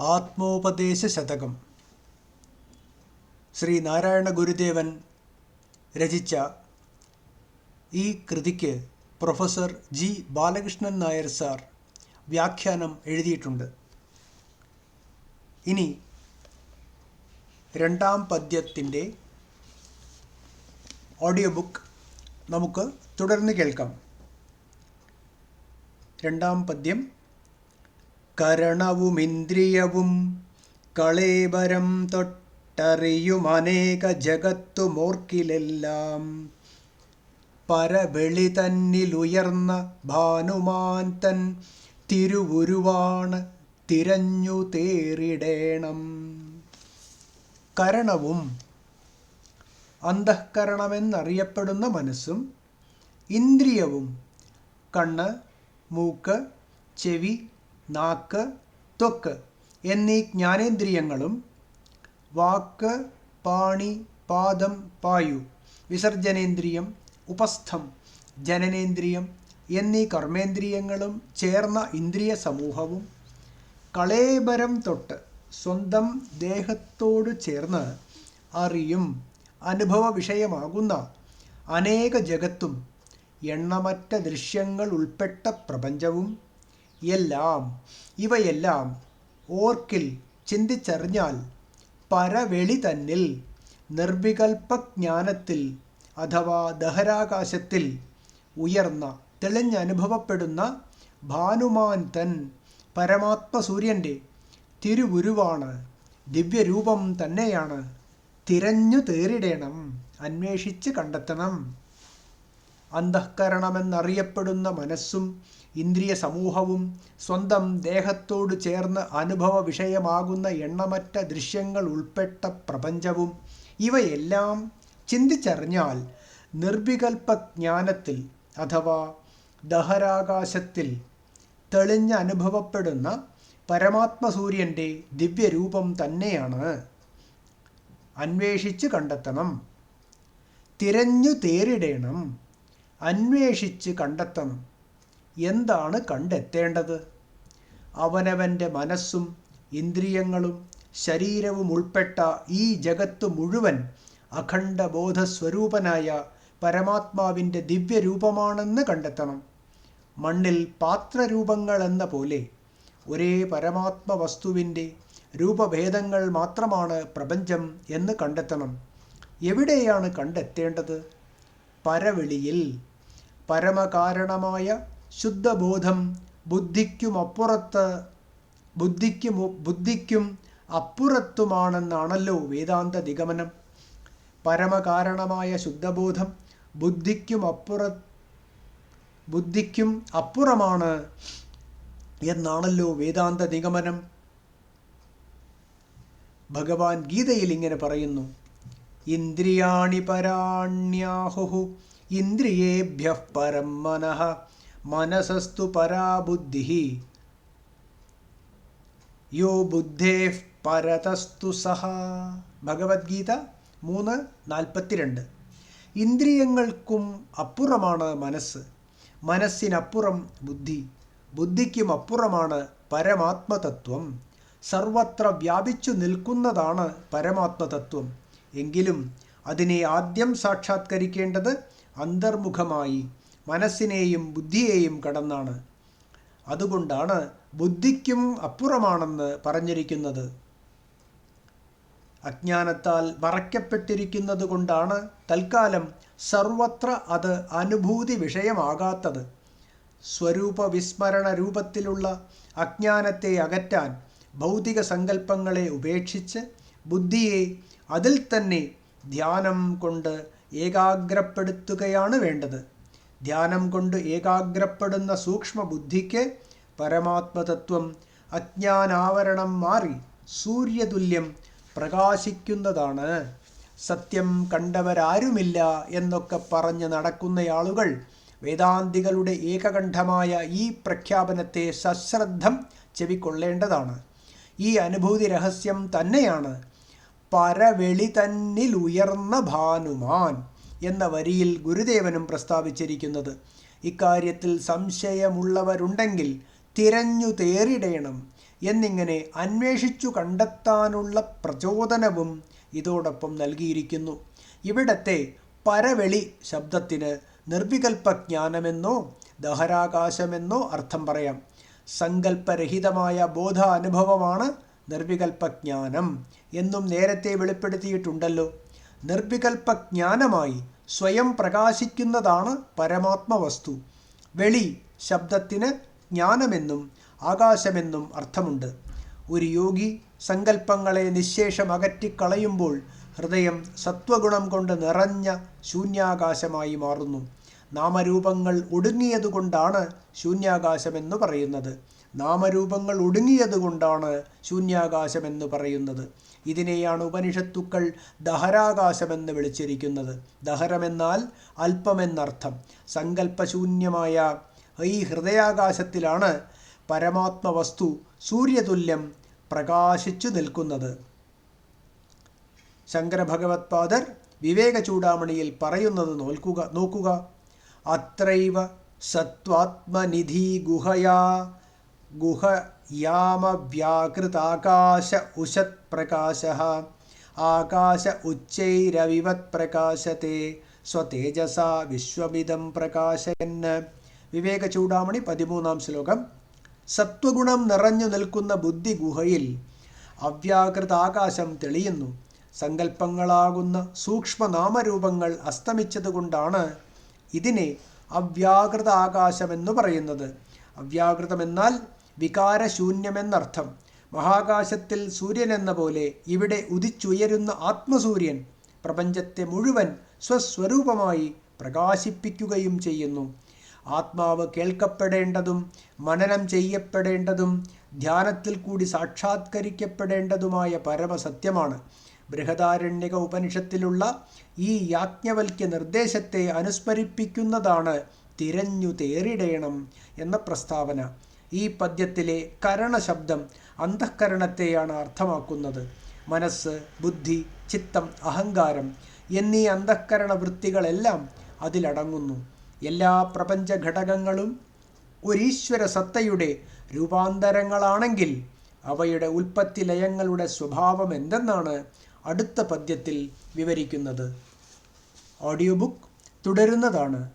ആത്മോപദേശ ശതകം ശ്രീ നാരായണ ഗുരുദേവൻ രചിച്ച ഈ കൃതിക്ക് professor G. Balakrishnan Nair sir വ്യാഖ്യാനം എഴുതിയിട്ടുണ്ട്. ഇനി രണ്ടാം പദ്യത്തിന്റെ ഓഡിയോ ബുക്ക് നമുക്ക് തുടർന്ന് കേൾക്കാം. രണ്ടാം പദ്യം കരണവുമിന്ദ്രിയവും കളേബരം തൊട്ടറിയുമനേക ജഗത്തുമോർക്കിലെല്ലാം. പരവെളി തന്നിലുയർന്ന ഭാനുമാൻ തൻ തിരുവുരുവാണ് തിരഞ്ഞു തേറിടേണം. കരണവും അന്തഃകരണമെന്നറിയപ്പെടുന്ന മനസ്സും ഇന്ദ്രിയവും കണ്ണ് മൂക്ക് ചെവി നാക്ക് ത്വക്ക് എന്നീ ജ്ഞാനേന്ദ്രിയങ്ങളും വാക്ക് പാണി പാദം പായു വിസർജനേന്ദ്രിയം ഉപസ്ഥം ജനനേന്ദ്രിയം എന്നീ കർമ്മേന്ദ്രിയങ്ങളും ചേർന്ന ഇന്ദ്രിയ സമൂഹവും കളേബരം തൊട്ട് സ്വന്തം ദേഹത്തോട് ചേർന്ന് അറിയും അനുഭവ വിഷയമാകുന്ന അനേക ജഗത്തും എണ്ണമറ്റ ദൃശ്യങ്ങൾ ഉൾപ്പെട്ട പ്രപഞ്ചവും എല്ലാം ഇവയെല്ലാം ഓർക്കിൽ ചിന്തിച്ചറിഞ്ഞാൽ പരവെളി തന്നിൽ നിർവികൽപ്പജ്ഞാനത്തിൽ അഥവാ ദഹരാകാശത്തിൽ ഉയർന്ന തെളിഞ്ഞനുഭവപ്പെടുന്ന ഭാനുമാൻ തൻ പരമാത്മസൂര്യന്റെ തിരുവുരുവാണ്. ദിവ്യരൂപം തന്നെയാണ്. തിരഞ്ഞു തേറിടേണം അന്വേഷിച്ച് കണ്ടെത്തണം. അന്തഃകരണമെന്നറിയപ്പെടുന്ന മനസ്സും ഇന്ദ്രിയ സമൂഹവും സ്വന്തം ദേഹത്തോട് ചേർന്ന് അനുഭവ വിഷയമാകുന്ന എണ്ണമറ്റ ദൃശ്യങ്ങൾ ഉൾപ്പെട്ട പ്രപഞ്ചവും ഇവയെല്ലാം ചിന്തിച്ചറിഞ്ഞാൽ നിർവികൽപ്പജ്ഞാനത്തിൽ അഥവാ ദഹരാകാശത്തിൽ തെളിഞ്ഞ് അനുഭവപ്പെടുന്ന പരമാത്മസൂര്യന്റെ ദിവ്യരൂപം തന്നെയാണ്. അന്വേഷിച്ച് കണ്ടെത്തണം. തിരഞ്ഞു തേരിടേണം. അന്വേഷിച്ച് കണ്ടെത്തണം. എന്താണ് കണ്ടെത്തേണ്ടത്? അവനവന്റെ മനസ്സും ഇന്ദ്രിയങ്ങളും ശരീരവും ഉൾപ്പെട്ട ഈ ജഗത്ത് മുഴുവൻ അഖണ്ഡ ബോധസ്വരൂപനായ പരമാത്മാവിന്റെ ദിവ്യരൂപമാണെന്ന് കണ്ടെത്തണം. മണ്ണിൽ പാത്രരൂപങ്ങൾ എന്ന പോലെ ഒരേ പരമാത്മ വസ്തുവിന്റെ രൂപഭേദങ്ങൾ മാത്രമാണ് പ്രപഞ്ചം എന്ന് കണ്ടെത്തണം. എവിടെയാണ് കണ്ടെത്തേണ്ടത്? പരവെളിയിൽ. പരമകാരണമായ ശുദ്ധബോധം ബുദ്ധിക്കുമപ്പുറത്ത് ബുദ്ധിക്കും ബുദ്ധിക്കും അപ്പുറത്തുമാണെന്നാണല്ലോ വേദാന്ത നിഗമനം പരമകാരണമായ ശുദ്ധബോധം ബുദ്ധിക്കും അപ്പുറ ബുദ്ധിക്കും അപ്പുറമാണ് എന്നാണല്ലോ വേദാന്ത നിഗമനം ഭഗവാൻ ഗീതയിൽ ഇങ്ങനെ പറയുന്നു ഇന്ദ്രിയാണി പരാണ്യാഹു ഇന്ദ്രിയേഭ്യ പരം മനഃ മനസസ്തു പരാ ബുദ്ധി യോ ബുദ്ധേ പരതസ്തു സഹ. ഭഗവത്ഗീത മൂന്ന് നാൽപ്പത്തിരണ്ട്. ഇന്ദ്രിയങ്ങൾക്കും അപ്പുറമാണ് മനസ്സ് മനസ്സിനപ്പുറം ബുദ്ധി ബുദ്ധിക്കും അപ്പുറമാണ് പരമാത്മതത്വം. സർവത്ര വ്യാപിച്ചു നിൽക്കുന്നതാണ് പരമാത്മതത്വം. എങ്കിലും അതിനെ ആദ്യം സാക്ഷാത്കരിക്കേണ്ടത് അന്തർമുഖമായി മനസ്സിനെയും ബുദ്ധിയെയും കടന്നാണ്. അതുകൊണ്ടാണ് ബുദ്ധിക്കും അപ്പുറമാണെന്ന് പറഞ്ഞിരിക്കുന്നത്. അജ്ഞാനത്താൽ മറയ്ക്കപ്പെട്ടിരിക്കുന്നത് കൊണ്ടാണ് തൽക്കാലം സർവത്ര അത് അനുഭൂതി വിഷയമാകാത്തത്. സ്വരൂപ വിസ്മരണ രൂപത്തിലുള്ള അജ്ഞാനത്തെ അകറ്റാൻ ഭൗതിക സങ്കല്പങ്ങളെ ഉപേക്ഷിച്ച് ബുദ്ധിയെ അതിൽ തന്നെ ധ്യാനം കൊണ്ട് ഏകാഗ്രപ്പെടുത്തുകയാണ് വേണ്ടത്. ധ്യാനം കൊണ്ട് ഏകാഗ്രപ്പെടുന്ന സൂക്ഷ്മ ബുദ്ധിക്ക് പരമാത്മതത്വം അജ്ഞാനാവരണം മാറി സൂര്യതുല്യം പ്രകാശിക്കുന്നതാണ്. സത്യം കണ്ടവരാരുമില്ല എന്നൊക്കെ പറഞ്ഞ് നടക്കുന്നയാളുകൾ വേദാന്തികളുടെ ഏകകണ്ഠമായ ഈ പ്രഖ്യാപനത്തെ സശ്രദ്ധം ചെവിക്കൊള്ളേണ്ടതാണ്. ഈ അനുഭൂതി രഹസ്യം തന്നെയാണ്. പരവെളി തന്നിൽ ഉയർന്ന ഭാനുമാൻ എന്ന വരിയിൽ ഗുരുദേവനും പ്രസ്താവിച്ചിരിക്കുന്നത്. ഇക്കാര്യത്തിൽ സംശയമുള്ളവരുണ്ടെങ്കിൽ തിരഞ്ഞു തേറിടേണം എന്നിങ്ങനെ അന്വേഷിച്ചു കണ്ടെത്താനുള്ള പ്രചോദനവും ഇതോടൊപ്പം നൽകിയിരിക്കുന്നു. ഇവിടത്തെ പരവെളി ശബ്ദത്തിന് നിർവികൽപ്പജ്ഞാനമെന്നോ ദഹരാകാശമെന്നോ അർത്ഥം പറയാം. സങ്കല്പരഹിതമായ ബോധ അനുഭവമാണ് നിർവികൽപ്പജ്ഞാനം എന്നും നേരത്തെ വെളിപ്പെടുത്തിയിട്ടുണ്ടല്ലോ. നിർവികൽപ്പജ്ഞാനമായി സ്വയം പ്രകാശിക്കുന്നതാണ് പരമാത്മവസ്തു. വെളി ശബ്ദത്തിന് ജ്ഞാനമെന്നും ആകാശമെന്നും അർത്ഥമുണ്ട്. ഒരു യോഗി സങ്കല്പങ്ങളെ നിശേഷം അകറ്റിക്കളയുമ്പോൾ ഹൃദയം സത്വഗുണം കൊണ്ട് നിറഞ്ഞ ശൂന്യാകാശമായി മാറുന്നു. നാമരൂപങ്ങൾ ഒടുങ്ങിയതുകൊണ്ടാണ് ശൂന്യാകാശമെന്ന് പറയുന്നത്. നാമരൂപങ്ങൾ ഒടുങ്ങിയതുകൊണ്ടാണ് ശൂന്യാകാശമെന്ന് പറയുന്നത്. ഇതിനെയാണ് ഉപനിഷത്തുക്കൾ ദഹരാകാശമെന്ന് വിളിച്ചിരിക്കുന്നത്. ദഹരമെന്നാൽ അല്പമെന്നർത്ഥം സങ്കല്പശൂന്യമായ ഈ ഹൃദയാകാശത്തിലാണ് പരമാത്മവസ്തു സൂര്യതുല്യം പ്രകാശിച്ചു നിൽക്കുന്നത്. ശങ്കരഭഗവത്പാദർ വിവേക ചൂടാമണിയിൽ പറയുന്നത് നോൽക്കുക നോക്കുക. അത്രൈവ സത്വാത്മനിധി ഗുഹയാ പ്രകാശ ആകാശ ഉച്ചൈരവിവത് പ്രകാശത്തെ സ്വതേജസ വിശ്വമിതം പ്രകാശയന് വിവേക ചൂടാമണി പതിമൂന്നാം ശ്ലോകം. സത്വഗുണം നിറഞ്ഞു നിൽക്കുന്ന ബുദ്ധി ഗുഹയിൽ അവ്യാകൃത ആകാശം തെളിയുന്നു. സങ്കല്പങ്ങളാകുന്ന സൂക്ഷ്മനാമരൂപങ്ങൾ അസ്തമിച്ചതുകൊണ്ടാണ് ഇതിനെ അവ്യാകൃത ആകാശമെന്ന് പറയുന്നത്. അവ്യാകൃതമെന്നാൽ വികാരശൂന്യമെന്നർത്ഥം. മഹാകാശത്തിൽ സൂര്യൻ എന്ന പോലെ ഇവിടെ ഉദിച്ചുയരുന്ന ആത്മസൂര്യൻ പ്രപഞ്ചത്തെ മുഴുവൻ സ്വസ്വരൂപമായി പ്രകാശിപ്പിക്കുകയും ചെയ്യുന്നു. ആത്മാവ് കേൾക്കപ്പെടേണ്ടതും മനനം ചെയ്യപ്പെടേണ്ടതും ധ്യാനത്തിൽ കൂടി സാക്ഷാത്കരിക്കപ്പെടേണ്ടതുമായ പരമസത്യമാണ്. ബൃഹദാരണ്യക ഉപനിഷത്തിലുള്ള ഈ യാജ്ഞവൽക്യ നിർദ്ദേശത്തെ അനുസ്മരിപ്പിക്കുന്നതാണ് തിരഞ്ഞു തേറിടേണം എന്ന പ്രസ്താവന. ഈ പദ്യത്തിലെ കരണശബ്ദം അന്തഃകരണത്തെയാണ് അർത്ഥമാക്കുന്നത്. മനസ്സ് ബുദ്ധി ചിത്തം അഹങ്കാരം എന്നീ അന്തഃകരണ വൃത്തികളെല്ലാം അതിലടങ്ങുന്നു. എല്ലാ പ്രപഞ്ച ഘടകങ്ങളും ഒരീശ്വര സത്തയുടെ രൂപാന്തരങ്ങളാണെങ്കിൽ അവയുടെ ഉൽപ്പത്തി ലയങ്ങളുടെ സ്വഭാവം എന്തെന്നാണ് അടുത്ത പദ്യത്തിൽ വിവരിക്കുന്നത്. Audio book തുടരുന്നതാണ്.